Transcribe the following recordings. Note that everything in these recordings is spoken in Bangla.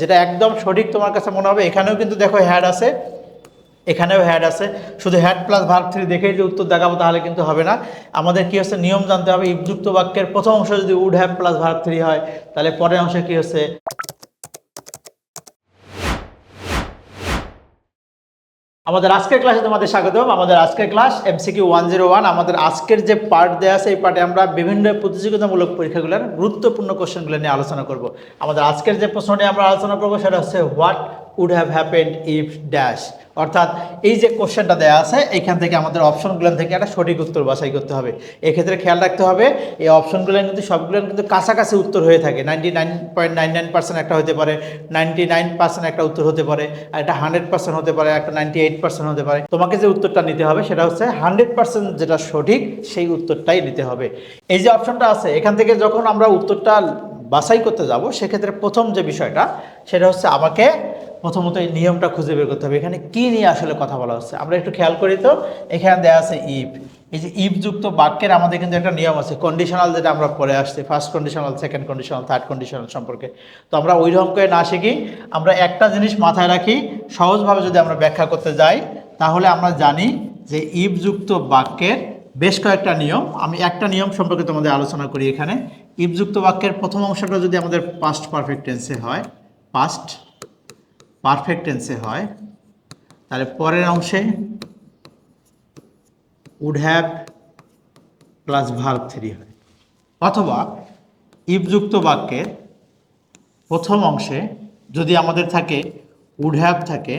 যেটা একদম সঠিক তোমার কাছে মনে হবে, এখানেও কিন্তু দেখো হ্যাড আছে, এখানেও হ্যাড আছে। শুধু হ্যাড প্লাস ভার্ব থ্রি দেখে যে উত্তর দেখাবো তাহলে কিন্তু হবে না। আমাদের কী হচ্ছে, নিয়ম জানতে হবে ইফযুক্ত বাক্যের প্রথম অংশ যদি would had plus verb three হয়, তাহলে পরের অংশে কী হচ্ছে? আমাদের আজকের ক্লাসে তোমাদের স্বাগতম। আমাদের আজকের class MCQ one zero one আমাদের আজকের যে পার্ট দেওয়া আছে, এই পার্টে আমরা বিভিন্ন প্রতিযোগিতামূলক পরীক্ষাগুলোর গুরুত্বপূর্ণ কোশ্চেনগুলো নিয়ে আলোচনা করব। আমাদের আজকের যে প্রশ্নটি আমরা আলোচনা করব, সেটা হচ্ছে what would have happened if dash অর্থাৎ এই যে কোশ্চেনটা দেওয়া আছে এইখান থেকে আমাদের অপশনগুলো থেকে একটা সঠিক উত্তর বাছাই করতে হবে। এক্ষেত্রে খেয়াল রাখতে হবে, এই অপশনগুলো কিন্তু সবগুলো কিন্তু কাছাকাছি উত্তর হয়ে থাকে। Ninety nine point nine nine percent একটা হতে পারে নাইনটি নাইন পার্সেন্ট একটা উত্তর হতে পারে একটা হান্ড্রেড পার্সেন্ট হতে পারে, একটা নাইনটি এইট পার্সেন্ট হতে পারে। তোমাকে যে উত্তরটা নিতে হবে, সেটা হচ্ছে হান্ড্রেড পার্সেন্ট যেটা সঠিক, সেই উত্তরটাই নিতে হবে। এই যে অপশনটা আছে, এখান থেকে যখন আমরা উত্তরটা বাছাই করতে যাব, সেক্ষেত্রে প্রথম যে বিষয়টা, সেটা হচ্ছে আমাকে প্রথমত এই নিয়মটা খুঁজে বের করতে হবে। এখানে কী নিয়ে আসলে কথা বলা হচ্ছে? আমরা একটু খেয়াল করি তো, এখানে দেওয়া আছে ইফ এই যে ইফ যুক্ত বাক্যের আমাদের কিন্তু একটা নিয়ম আছে কন্ডিশনাল যেটা আমরা পরে আসছি first conditional second conditional third conditional সম্পর্কে। তো আমরা ওই রকম করে না শিখি, আমরা একটা জিনিস মাথায় রাখি, সহজভাবে যদি আমরা ব্যাখ্যা করতে যাই, তাহলে আমরা জানি যে ইফ যুক্ত বাক্যের বেশ কয়েকটা নিয়ম। আমি একটা নিয়ম সম্পর্কে তোমাদের আলোচনা করি এখানে। ইফযুক্ত বাক্যের প্রথম অংশটা যদি আমাদের পাস্ট পারফেক্ট টেন্সে হয় পাস্ট পারফেক্ট টেন্সে হয়, তাহলে পরের অংশে would have plus verb three হয়। অথবা ইফযুক্ত বাক্যের প্রথম অংশে যদি আমাদের থাকে উড হ্যাভ থাকে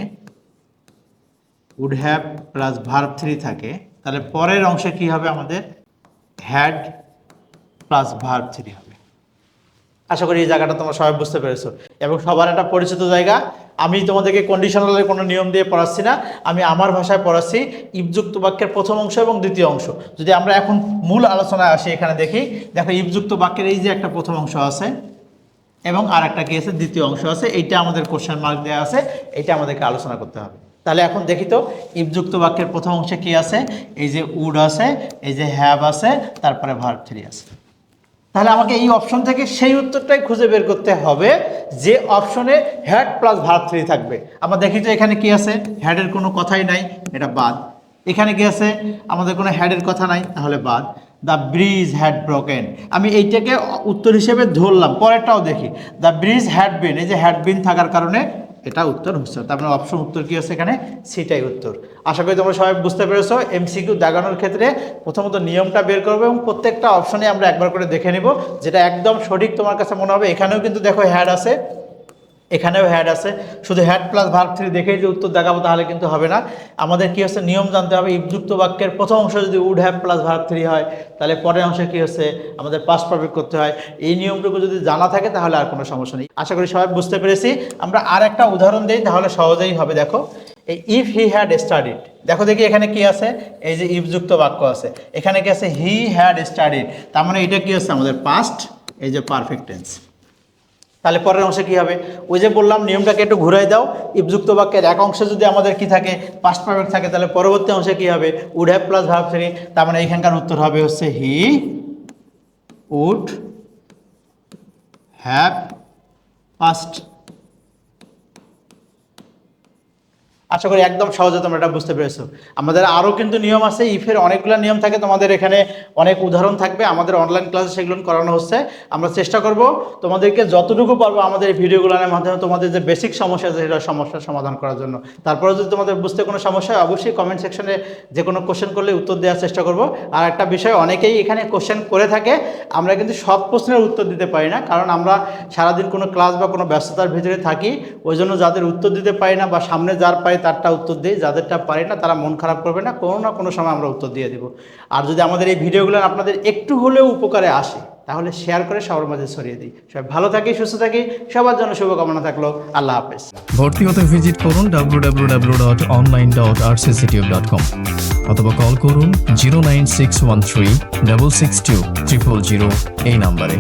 would have plus verb three থাকে, তাহলে পরের অংশে কি হবে আমাদের? হ্যাড প্লাস ভার্ব থ্রি হবে। আশা করি এই জায়গাটা তোমরা সবাই বুঝতে পেরেছ। এবং সবার একটা পরিচিত জায়গা, আমি তোমাদেরকে কন্ডিশনালের কোনো নিয়ম দিয়ে পড়াচ্ছি না, আমি আমার ভাষায় পড়াচ্ছি ইবযুক্ত বাক্যের প্রথম অংশ এবং দ্বিতীয় অংশ। যদি আমরা এখন মূল আলোচনায় আসি, এখানে দেখি, দেখো ইপযুক্ত বাক্যের এই যে একটা প্রথম অংশ আছে, এবং আর একটা কি আছে, দ্বিতীয় অংশ আছে, এইটা আমাদের কোশ্চেন মার্ক দেওয়া আছে, এইটা আমাদেরকে আলোচনা করতে হবে। তাহলে এখন দেখি তো, ইবযুক্ত বাক্যের প্রথম অংশে কি আছে, এই যে উড আছে, এই যে হ্যাভ আছে, তারপরে ভার্ব থ্রি আছে। তাহলে আমাকে এই অপশন থেকে সেই উত্তরটাই খুঁজে বের করতে হবে যে অপশনে হ্যাড প্লাস ভার্ব থ্রি থাকবে। আমরা দেখি তো এখানে কি আছে? হ্যাডের কোনো কথাই নাই, এটা বাদ। এখানে কি আছে? আমাদের কোনো হ্যাডের কথা নাই, তাহলে বাদ। দ্য ব্রিজ হ্যাড ব্রোকেন আমি এইটাকে উত্তর হিসেবে ধরলাম, পরেরটাও দেখি। দ্য ব্রিজ হ্যাড বিন এই যে হ্যাড বিন থাকার কারণে এটা উত্তর হচ্ছে তার মানে অপশন উত্তর কী হচ্ছে এখানে? সিটাই উত্তর। আশা করি তোমরা সবাই বুঝতে পেরেছ এমসিকিউ দাগানোর ক্ষেত্রে প্রথমত নিয়মটা বের করব এবং প্রত্যেকটা অপশনে আমরা একবার করে দেখে নেব, যেটা একদম সঠিক তোমার কাছে মনে হবে। এখানেও কিন্তু দেখো হ্যাড আছে। এখানেও হ্যাড আছে। শুধু হ্যাড প্লাস ভার্ব থ্রি দেখেই যে উত্তর দেখাবো তাহলে কিন্তু হবে না। আমাদের কি হচ্ছে? নিয়ম জানতে হবে। ইফযুক্ত বাক্যের প্রথম অংশ যদি would have plus verb three হয়, তাহলে পরের অংশে কি হচ্ছে? আমাদের পাস পারফেক্ট করতে হয়। এই নিয়মটুকু যদি জানা থাকে তাহলে আর কোনো সমস্যা নেই। আশা করি সবাই বুঝতে পেরেছি। আমরা আর একটা উদাহরণ দিই, তাহলে সহজেই হবে। দেখো, এই ইফ হি হ্যাড স্টাডিড দেখো দেখি এখানে কি আছে? এই যে ইফযুক্ত বাক্য আছে। এখানে কি আছে? হি হ্যাড স্টাডিড তার মানে এটা কি হচ্ছে? আমাদের পাস্ট এই যে পারফেক্ট টেন্স তাহলে পরের অংশে কী হবে? ওই যে বললাম, নিয়মটাকে একটু ঘুরাই দাও। ইপযুক্ত বাক্যের এক অংশে যদি আমাদের কি থাকে? পাস্ট পারফেক্ট থাকে, তাহলে পরবর্তী অংশে কী হবে? Would have plus verb three তার মানে এইখানকার উত্তর হবে হচ্ছে হি উড হ্যাভ পাস্ট আশা করি একদম সহজে তোমরা এটা বুঝতে পেরেছ। আমাদের আরও কিন্তু নিয়ম আছে, ইফের অনেকগুলো নিয়ম থাকে, তোমাদের এখানে অনেক উদাহরণ থাকবে, আমাদের অনলাইন ক্লাসে সেগুলো করানো হচ্ছে। আমরা চেষ্টা করব তোমাদেরকে যতটুকু পারব আমাদের এই ভিডিওগুলোর মাধ্যমে তোমাদের যে বেসিক সমস্যা আছে, সেটা সমস্যার সমাধান করার জন্য। তারপরে যদি তোমাদের বুঝতে কোনো সমস্যা হয়, অবশ্যই কমেন্ট সেকশনে যে কোনো কোশ্চেন করলে উত্তর দেওয়ার চেষ্টা করব। আর একটা বিষয়, অনেকেই এখানে কোশ্চেন করে থাকে, আমরা কিন্তু সব প্রশ্নের উত্তর দিতে পারি না, কারণ আমরা সারাদিন কোনো ক্লাস বা কোনো ব্যস্ততার ভিতরে থাকি, ওই জন্য যাদের উত্তর দিতে পারি না বা সামনে যার পাই তারটা উত্তর দিই, যাদেরটা পারি না তারা মন খারাপ করবে না, কোনো না কোনো সময় আমরা উত্তর দিয়ে দেব। আর যদি আমাদের এই ভিডিওগুলো আপনাদের একটু হলেও উপকারে আসে, তাহলে শেয়ার করে সবার মাঝে ছড়িয়ে দিই। সবাই ভালো থাকি, সুস্থ থাকি, সবার জন্য শুভকামনা থাকল, আল্লাহ হাফেজ। ভর্তি হতে ভিজিট করুন www.online.rcctube.com অথবা কল করুন zero nine six one three double six two triple zero এই নাম্বারে